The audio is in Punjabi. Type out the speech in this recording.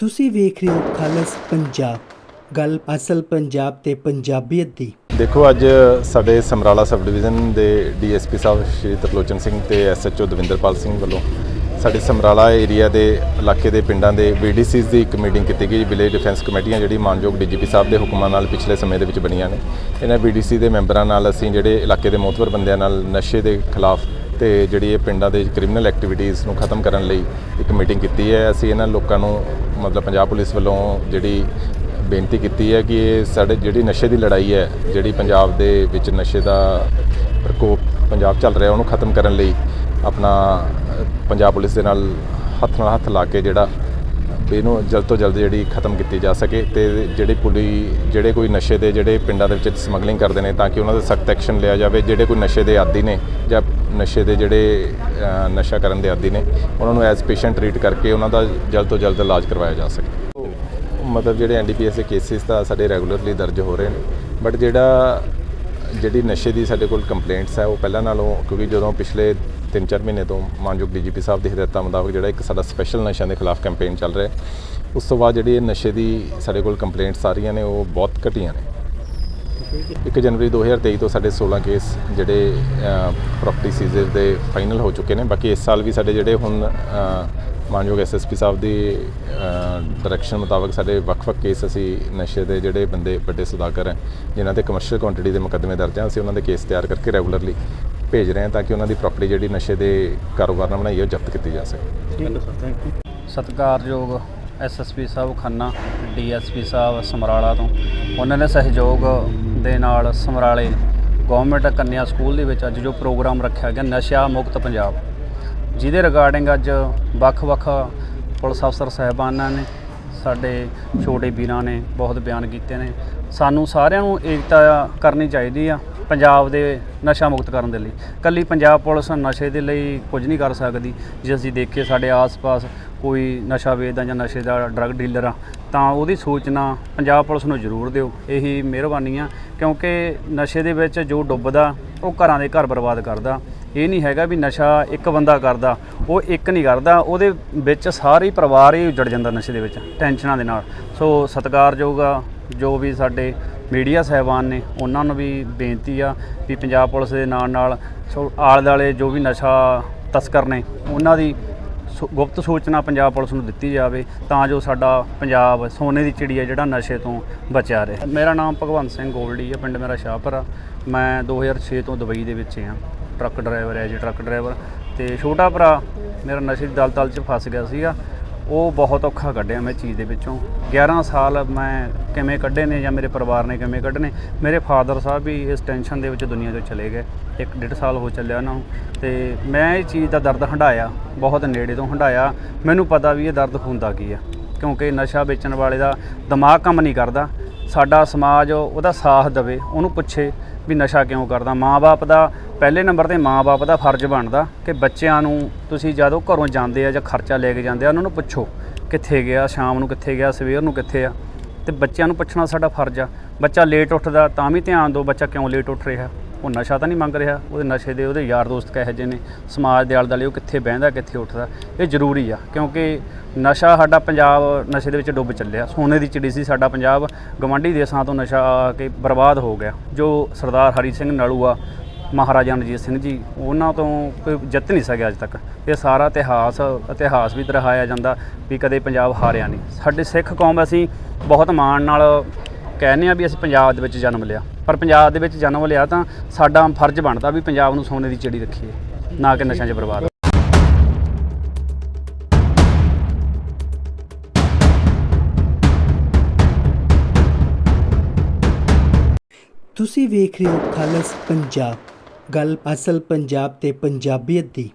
ਤੁਸੀਂ ਵੇਖ ਰਹੇ ਹੋ ਖਾਲਸ ਪੰਜਾਬ। ਗੱਲ ਅਸਲ ਪੰਜਾਬ ਤੇ ਪੰਜਾਬੀਅਤ ਦੀ। ਦੇਖੋ, ਅੱਜ ਸਾਡੇ ਸਮਰਾਲਾ ਸਬ ਡਿਵੀਜ਼ਨ ਦੇ ਡੀਐਸਪੀ ਸਾਹਿਬ ਸ਼੍ਰੀ ਤਰਲੋਚਨ ਸਿੰਘ ਤੇ ਐਸਐਚਓ ਦਵਿੰਦਰਪਾਲ ਸਿੰਘ ਵੱਲੋਂ ਸਾਡੇ ਸਮਰਾਲਾ ਏਰੀਆ ਦੇ ਇਲਾਕੇ ਦੇ ਪਿੰਡਾਂ ਦੇ ਬੀਡੀਸੀਜ਼ ਦੀ ਇੱਕ ਮੀਟਿੰਗ ਕੀਤੀ ਗਈ ਵਿਲੇਜ ਡਿਫੈਂਸ ਕਮੇਟੀਆਂ ਜਿਹੜੀ ਮਾਨਯੋਗ ਡੀਜੀਪੀ ਸਾਹਿਬ ਦੇ ਹੁਕਮਾਂ ਨਾਲ ਪਿਛਲੇ ਸਮੇਂ ਦੇ ਵਿੱਚ ਬਣੀਆਂ ਨੇ। ਇਹਨਾਂ ਬੀਡੀਸੀ ਦੇ ਮੈਂਬਰਾਂ ਨਾਲ ਅਸੀਂ ਜਿਹੜੇ ਇਲਾਕੇ ਦੇ ਮੋਤਵਰ ਬੰਦਿਆਂ ਨਾਲ ਨਸ਼ੇ ਦੇ ਖਿਲਾਫ ਤੇ ਜਿਹੜੀ ਇਹ ਪਿੰਡਾਂ ਦੇ ਕ੍ਰਿਮੀਨਲ ਐਕਟੀਵਿਟੀਜ਼ ਨੂੰ ਖਤਮ ਕਰਨ ਲਈ ਇੱਕ ਮੀਟਿੰਗ ਕੀਤੀ ਹੈ। ਅਸੀਂ ਇਹਨਾਂ ਲੋਕਾਂ ਨੂੰ ਮਤਲਬ ਪੰਜਾਬ ਪੁਲਿਸ ਵੱਲੋਂ ਜਿਹੜੀ ਬੇਨਤੀ ਕੀਤੀ ਹੈ ਕਿ ਇਹ ਸਾਡੇ ਜਿਹੜੀ ਨਸ਼ੇ ਦੀ ਲੜਾਈ ਹੈ, ਜਿਹੜੀ ਪੰਜਾਬ ਦੇ ਵਿੱਚ ਨਸ਼ੇ ਦਾ ਪ੍ਰਕੋਪ ਪੰਜਾਬ ਚੱਲ ਰਿਹਾ, ਉਹਨੂੰ ਖਤਮ ਕਰਨ ਲਈ ਆਪਣਾ ਪੰਜਾਬ ਪੁਲਿਸ ਦੇ ਨਾਲ ਹੱਥ ਨਾਲ ਹੱਥ ਲਾ ਕੇ ਜਿਹੜਾ ਇਹਨੂੰ ਜਲਦ ਤੋਂ ਜਲਦ ਜਿਹੜੀ ਖਤਮ ਕੀਤੀ ਜਾ ਸਕੇ ਤੇ ਜਿਹੜੀ ਪੁਲੀ ਜਿਹੜੇ ਕੋਈ ਨਸ਼ੇ ਦੇ ਜਿਹੜੇ ਪਿੰਡਾਂ ਦੇ ਵਿੱਚ ਸਮਗਲਿੰਗ ਕਰਦੇ ਨੇ ਤਾਂ ਕਿ ਉਹਨਾਂ ਦੇ ਸਖਤ ਐਕਸ਼ਨ ਲਿਆ ਜਾਵੇ, ਜਿਹੜੇ ਕੋਈ ਨਸ਼ੇ ਦੇ ਆਦੀ ਨੇ ਜਾਂ ਨਸ਼ੇ ਦੇ ਜਿਹੜੇ ਨਸ਼ਾ ਕਰਨ ਦੇ ਆਦੀ ਨੇ, ਉਹਨਾਂ ਨੂੰ ਐਜ਼ ਪੇਸ਼ੈਂਟ ਟਰੀਟ ਕਰਕੇ ਉਹਨਾਂ ਦਾ ਜਲਦ ਤੋਂ ਜਲਦ ਇਲਾਜ ਕਰਵਾਇਆ ਜਾ ਸਕੇ। ਮਤਲਬ ਜਿਹੜੇ ਐਨਡੀਪੀਐਸ ਦੇ ਕੇਸਿਸ ਤਾਂ ਸਾਡੇ ਰੈਗੂਲਰਲੀ ਦਰਜ ਹੋ ਰਹੇ ਨੇ ਬਟ ਜਿਹੜਾ, ਜਿਹੜੀ ਨਸ਼ੇ ਦੀ ਸਾਡੇ ਕੋਲ ਕੰਪਲੇਂਟਸ ਹੈ, ਉਹ ਪਹਿਲਾਂ ਨਾਲੋਂ ਕਿਉਂਕਿ ਜਦੋਂ ਪਿਛਲੇ 3-4 ਮਹੀਨੇ ਤੋਂ ਮਾਨਯੋਗ ਡੀਜੀਪੀ ਸਾਹਿਬ ਦੀ ਹਦਾਇਤਾਂ ਮੁਤਾਬਕ ਜਿਹੜਾ ਇੱਕ ਸਾਡਾ ਸਪੈਸ਼ਲ ਨਸ਼ਿਆਂ ਦੇ ਖਿਲਾਫ ਕੈਂਪੇਨ ਚੱਲ ਰਿਹਾ ਉਸ ਤੋਂ ਬਾਅਦ ਜਿਹੜੀ ਇਹ ਨਸ਼ੇ ਦੀ ਸਾਡੇ ਕੋਲ ਕੰਪਲੇਂਟਸ ਆ ਰਹੀਆਂ ਨੇ ਉਹ ਬਹੁਤ ਘਟੀਆਂ ਨੇ। 1 ਜਨਵਰੀ 2023 ਤੋਂ ਸਾਡੇ 16 ਕੇਸ ਜਿਹੜੇ ਪ੍ਰਾਪਰਟੀ ਸੀਜ਼ਰ ਦੇ ਫਾਈਨਲ ਹੋ ਚੁੱਕੇ ਨੇ। ਬਾਕੀ ਇਸ ਸਾਲ ਵੀ ਸਾਡੇ ਜਿਹੜੇ ਹੁਣ ਅ, ਮਾਨਯੋਗ ਐਸਐਸਪੀ ਸਾਹਿਬ ਦੀ ਡਾਇਰੈਕਸ਼ਨ ਮੁਤਾਬਕ ਸਾਡੇ ਵੱਖ-ਵੱਖ ਕੇਸ ਅਸੀਂ ਨਸ਼ੇ ਦੇ ਜਿਹੜੇ ਬੰਦੇ ਵੱਡੇ ਸੁਦਾਗਰ ਹੈ ਜਿਨ੍ਹਾਂ ਤੇ ਕਮਰਸ਼ੀਅਲ ਕੁਆਂਟੀਟੀ ਦੇ ਮੁਕੱਦਮੇ ਦਰਜ ਹਨ ਅਸੀਂ ਉਹਨਾਂ ਦੇ ਕੇਸ ਤਿਆਰ ਕਰਕੇ ਰੈਗੂਲਰਲੀ ਭੇਜ ਰਹੇ ਹਾਂ ਤਾਂ ਕਿ ਉਹਨਾਂ ਦੀ ਪ੍ਰਾਪਰਟੀ ਜਿਹੜੀ ਨਸ਼ੇ ਦੇ ਕਾਰੋਬਾਰ ਨਾਲ ਬਣਾਈ ਹੈ ਉਹ ਜ਼ਬਤ ਕੀਤੀ ਜਾ ਸਕੇ। ਸਤਿਕਾਰਯੋਗ ਐਸਐਸਪੀ ਸਾਹਿਬ ਖੰਨਾ ਡੀਐਸਪੀ ਸਾਹਿਬ ਸਮਰਾਲਾ ਤੋਂ। ਉਹਨਾਂ ਦੇ ਸਹਿਯੋਗ ਦੇ ਨਾਲ ਸਮਰਾਲੇ ਗਵਰਨਮੈਂਟ ਕੰਨਿਆ ਸਕੂਲ ਦੇ ਵਿੱਚ ਅੱਜ ਜੋ ਪ੍ਰੋਗਰਾਮ ਰੱਖਿਆ ਗਿਆ ਨਸ਼ਾ ਮੁਕਤ ਪੰਜਾਬ। ਜਿਹਦੇ ਰਿਗਾਰਡਿੰਗ ਅੱਜ ਵੱਖ-ਵੱਖ ਪੁਲਿਸ ਅਫਸਰ ਸਾਹਿਬਾਨਾਂ ਨੇ ਸਾਡੇ ਛੋਟੇ ਵੀਰਾਂ ਨੇ ਬਹੁਤ ਬਿਆਨ ਕੀਤੇ ਨੇ। ਸਾਨੂੰ ਸਾਰਿਆਂ ਨੂੰ ਏਕਤਾ ਕਰਨੀ ਚਾਹੀਦੀ ਆ ਪੰਜਾਬ ਦੇ ਨਸ਼ਾ ਮੁਕਤ ਕਰਨ ਦੇ ਲਈ। ਕੱਲੀ ਪੰਜਾਬ ਪੁਲਿਸ ਨਸ਼ੇ ਦੇ ਲਈ ਕੁਝ ਨਹੀਂ ਕਰ ਸਕਦੀ। ਜੇ ਅਸੀਂ ਦੇਖੀਏ ਸਾਡੇ ਆਸ-ਪਾਸ ਕੋਈ ਨਸ਼ਾ ਵੇਚਦਾ ਜਾਂ ਨਸ਼ੇ ਦਾ ਡਰੱਗ ਡੀਲਰ ਆ, ਤਾਂ ਉਹਦੀ ਸੂਚਨਾ ਪੰਜਾਬ ਪੁਲਿਸ ਨੂੰ ਜ਼ਰੂਰ ਦਿਓ। ਇਹੀ ਮਿਹਰਬਾਨੀ ਆ, ਕਿਉਂਕਿ ਨਸ਼ੇ ਦੇ ਵਿੱਚ ਜੋ ਡੁੱਬਦਾ, ਉਹ ਘਰਾਂ ਦੇ ਘਰ ਬਰਬਾਦ ਕਰਦਾ। ਇਹ ਨਹੀਂ ਹੈਗਾ ਵੀ ਨਸ਼ਾ ਇੱਕ ਬੰਦਾ ਕਰਦਾ, ਉਹ ਇੱਕ ਨਹੀਂ ਕਰਦਾ, ਉਹਦੇ ਵਿੱਚ ਸਾਰੇ ਹੀ ਪਰਿਵਾਰ ਹੀ ਉਜੜ ਜਾਂਦਾ ਨਸ਼ੇ ਦੇ ਵਿੱਚ, ਟੈਨਸ਼ਨਾਂ ਦੇ ਨਾਲ। ਸੋ ਸਤਿਕਾਰਯੋਗ ਆ ਜੋ ਵੀ ਸਾਡੇ ਮੀਡੀਆ ਸਹਿਬਾਨ ਨੇ, ਉਹਨਾਂ ਨੂੰ ਵੀ ਬੇਨਤੀ ਆ ਵੀ ਪੰਜਾਬ ਪੁਲਿਸ ਦੇ ਨਾਲ ਨਾਲ ਸੋ ਆਲੇ ਦੁਆਲੇ ਜੋ ਵੀ ਨਸ਼ਾ ਤਸਕਰ ਨੇ, ਉਹਨਾਂ ਦੀ ਸੁ- ਗੁਪਤ ਸੂਚਨਾ ਪੰਜਾਬ ਪੁਲਿਸ ਨੂੰ ਦਿੱਤੀ ਜਾਵੇ, ਤਾਂ ਜੋ ਸਾਡਾ ਪੰਜਾਬ ਸੋਨੇ ਦੀ ਚਿੜੀ ਹੈ ਜਿਹੜਾ ਨਸ਼ੇ ਤੋਂ ਬਚਿਆ ਰਹੇ। ਮੇਰਾ ਨਾਮ ਭਗਵੰਤ ਸਿੰਘ ਗੋਲਡੀ ਹੈ ਪਿੰਡ ਮੇਰਾ ਸ਼ਾਹਪੁਰ ਆ। ਮੈਂ 2006 ਤੋਂ ਦੁਬਈ ਦੇ ਵਿੱਚ ਹਾਂ ਟਰੱਕ ਡਰਾਈਵਰ ਹੈ ਜੀ, ਟਰੱਕ ਡਰਾਈਵਰ। ਤੇ ਛੋਟਾ ਭਰਾ ਮੇਰਾ ਨਸ਼ੇ ਦੀ ਦਲਦਲ 'ਚ ਫਸ ਗਿਆ ਸੀਗਾ। ਉਹ ਬਹੁਤ ਔਖਾ ਕੱਢਿਆ ਮੈਂ ਚੀਜ਼ ਦੇ ਵਿੱਚੋਂ। 11 ਸਾਲ ਮੈਂ ਕਿਵੇਂ ਕੱਢੇ ਨੇ ਜਾਂ ਮੇਰੇ ਪਰਿਵਾਰ ਨੇ ਕਿਵੇਂ ਕੱਢਨੇ ਮੇਰੇ ਫਾਦਰ ਸਾਹਿਬ ਵੀ ਇਸ ਟੈਨਸ਼ਨ ਦੇ ਵਿੱਚ ਦੁਨੀਆ ਤੋਂ ਚਲੇ ਗਏ। ਇੱਕ ਡੇਢ ਸਾਲ ਹੋ ਚੱਲਿਆ ਉਹਨਾਂ ਨੂੰ। ਤੇ ਮੈਂ ਇਹ ਚੀਜ਼ ਦਾ ਦਰਦ ਹੰਡਾਇਆ ਬਹੁਤ ਨੇੜੇ ਤੋਂ ਹੰਡਾਇਆ ਮੈਨੂੰ ਪਤਾ ਵੀ ਇਹ ਦਰਦ ਹੁੰਦਾ ਕੀ ਆ, ਕਿਉਂਕਿ ਨਸ਼ਾ ਵੇਚਣ ਵਾਲੇ ਦਾ ਦਿਮਾਗ ਕੰਮ ਨਹੀਂ ਕਰਦਾ। ਸਾਡਾ ਸਮਾਜ ਉਹਦਾ ਸਾਥ ਦੇਵੇ, ਉਹਨੂੰ ਪੁੱਛੇ ਵੀ ਨਸ਼ਾ ਕਿਉਂ ਕਰਦਾ? ਮਾਂ-ਬਾਪ ਦਾ ਪਹਿਲੇ ਨੰਬਰ ਤੇ ਮਾਂ-ਬਾਪ ਦਾ ਫਰਜ਼ ਬਣਦਾ ਕਿ ਬੱਚਿਆਂ ਨੂੰ ਤੁਸੀਂ ਜਦੋਂ ਘਰੋਂ ਜਾਂਦੇ ਆ ਜਾਂ ਖਰਚਾ ਲੈ ਕੇ ਜਾਂਦੇ ਆ, ਉਹਨਾਂ ਨੂੰ ਪੁੱਛੋ ਕਿੱਥੇ ਗਿਆ, ਸ਼ਾਮ ਨੂੰ ਕਿੱਥੇ ਗਿਆ, ਸਵੇਰ ਨੂੰ ਕਿੱਥੇ ਆ? ਤੇ ਬੱਚਿਆਂ ਨੂੰ ਪੁੱਛਣਾ ਸਾਡਾ ਫਰਜ਼ ਆ। ਬੱਚਾ ਲੇਟ ਉੱਠਦਾ ਤਾਂ ਵੀ ਧਿਆਨ ਦਿਓ, ਬੱਚਾ ਕਿਉਂ ਲੇਟ ਉੱਠ ਰਿਹਾ? ਉਹ ਨਸ਼ਾ ਤਾਂ ਨਹੀਂ ਮੰਗ ਰਿਹਾ, ਉਹਦੇ ਨਸ਼ੇ ਦੇ ਉਹਦੇ ਯਾਰ ਦੋਸਤ ਕਹੇ ਜਿਹੇ ਨੇ, ਸਮਾਜ ਦੇ ਆਲੇ ਦੁਆਲੇ ਉਹ ਕਿੱਥੇ ਬਹਿੰਦਾ, ਕਿੱਥੇ ਉੱਠਦਾ, ਇਹ ਜ਼ਰੂਰੀ ਆ, ਕਿਉਂਕਿ ਨਸ਼ਾ ਸਾਡਾ ਪੰਜਾਬ ਨਸ਼ੇ ਦੇ ਵਿੱਚ ਡੁੱਬ ਚੱਲਿਆ। ਸੋਨੇ ਦੀ ਚਿੜੀ ਸੀ ਸਾਡਾ ਪੰਜਾਬ, ਗਵਾਂਢੀ ਦੇਸ਼ਾਂ ਤੋਂ ਨਸ਼ਾ ਆ ਕੇ ਬਰਬਾਦ ਹੋ ਗਿਆ। ਜੋ ਸਰਦਾਰ ਹਰੀ ਸਿੰਘ ਨਲੂਆ ਮਹਾਰਾਜਾ ਰਣਜੀਤ ਸਿੰਘ ਜੀ, ਉਹਨਾਂ ਤੋਂ ਕੋਈ ਜਿੱਤ ਨਹੀਂ ਸਕਿਆ ਅੱਜ ਤੱਕ। ਇਹ ਸਾਰਾ ਇਤਿਹਾਸ ਇਤਿਹਾਸ ਵੀ ਦਰਹਾਇਆ ਜਾਂਦਾ ਵੀ ਕਦੇ ਪੰਜਾਬ ਹਾਰਿਆ ਨਹੀਂ। ਸਾਡੇ ਸਿੱਖ ਕੌਮ ਅਸੀਂ ਬਹੁਤ ਮਾਣ ਨਾਲ ਕਹਿੰਦੇ ਆ ਵੀ ਅਸੀਂ ਪੰਜਾਬ ਦੇ ਵਿੱਚ ਜਨਮ ਲਿਆ। ਪਰ ਪੰਜਾਬ ਦੇ ਵਿੱਚ ਜਨਮ ਲਿਆ ਤਾਂ ਸਾਡਾ ਫਰਜ਼ ਬਣਦਾ ਵੀ ਪੰਜਾਬ ਨੂੰ ਸੋਨੇ ਦੀ ਚਿੜੀ ਰੱਖੀਏ, ਨਾ ਕਿ ਨਸ਼ਿਆਂ 'ਚ ਬਰਬਾਦ ਤੁਸੀਂ ਵੇਖ ਰਹੇ ਹੋ ਖਾਲਸ ਪੰਜਾਬ। ਗੱਲ ਅਸਲ ਪੰਜਾਬ ਤੇ ਪੰਜਾਬੀਅਤ ਦੀ।